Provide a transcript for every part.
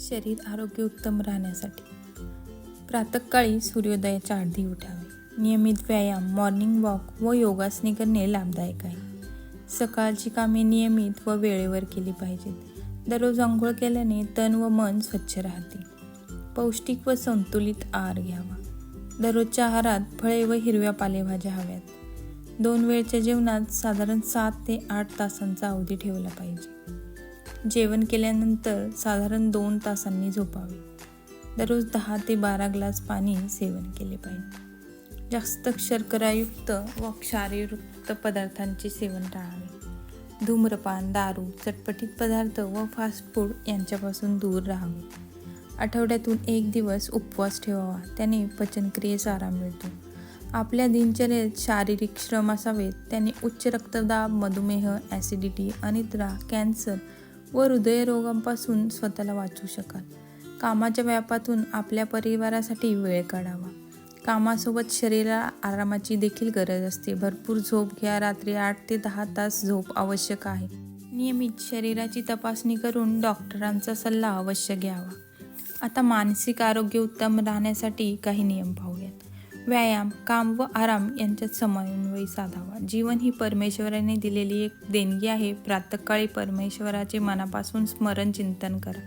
शरीर आरोग्य उत्तम राहण्यासाठी. प्रातःकाळी सूर्योदयाच्या आधी उठावे. नियमित व्यायाम मॉर्निंग वॉक व योगासने करणे लाभदायक आहे. सकाळची कामे नियमित व वेळेवर केली पाहिजेत. दररोज आंघोळ केल्याने तन व मन स्वच्छ राहते. पौष्टिक व संतुलित आहार घ्यावा. दररोजच्या आहारात फळे व हिरव्या पालेभाज्या हव्यात. दोन वेळच्या जेवणात साधारण सात ते आठ तासांचा अवधी ठेवला पाहिजे. जेवण केल्यानंतर साधारण दोन तासांनी झोपावे. दररोज दहा ते बारा ग्लास पाणी सेवन केले पाहिजे. जास्त शर्करायुक्त व क्षारयुक्त पदार्थांचे सेवन टाळावे. धूम्रपान दारू चटपटीत पदार्थ व फास्ट फूड यांच्यापासून दूर राहावे. आठवड्यातून एक दिवस उपवास ठेवावा. त्याने पचनक्रियेस आराम मिळतो. आपल्या दिनचर्येत शारीरिक श्रम असावेत. त्याने उच्च रक्तदाब मधुमेह ॲसिडिटी अनिद्रा कॅन्सर व हृदयरोगांपासून स्वतःला वाचू शकाल. कामाच्या व्यापातून आपल्या परिवारासाठी वेळ काढावा. कामासोबत शरीराला आरामाची देखील गरज असते. भरपूर झोप घ्या. रात्री आठ ते दहा तास झोप आवश्यक आहे. नियमित शरीराची तपासणी करून डॉक्टरांचा सल्ला अवश्य घ्यावा. आता मानसिक आरोग्य उत्तम राहण्यासाठी काही नियम पाहूयात. व्यायाम काम व आराम यांच्यात समन्वय साधावा. जीवन ही परमेश्वराने दिलेली एक देणगी आहे. प्रातःकाळी परमेश्वराचे मनापासून स्मरण चिंतन करा.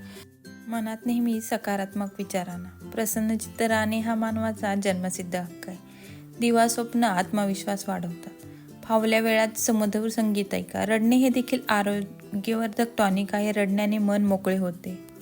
मनात नेहमी सकारात्मक विचारांना प्रसन्न चित्त राहणे हा मानवाचा जन्मसिद्ध हक्क आहे. दिवा स्वप्न आत्मविश्वास वाढवतात फावल्या वेळात समधूर संगीत ऐका. रडणे हे देखील आरोग्यवर्धक टॉनिक आहे. रडण्याने मन मोकळे होते.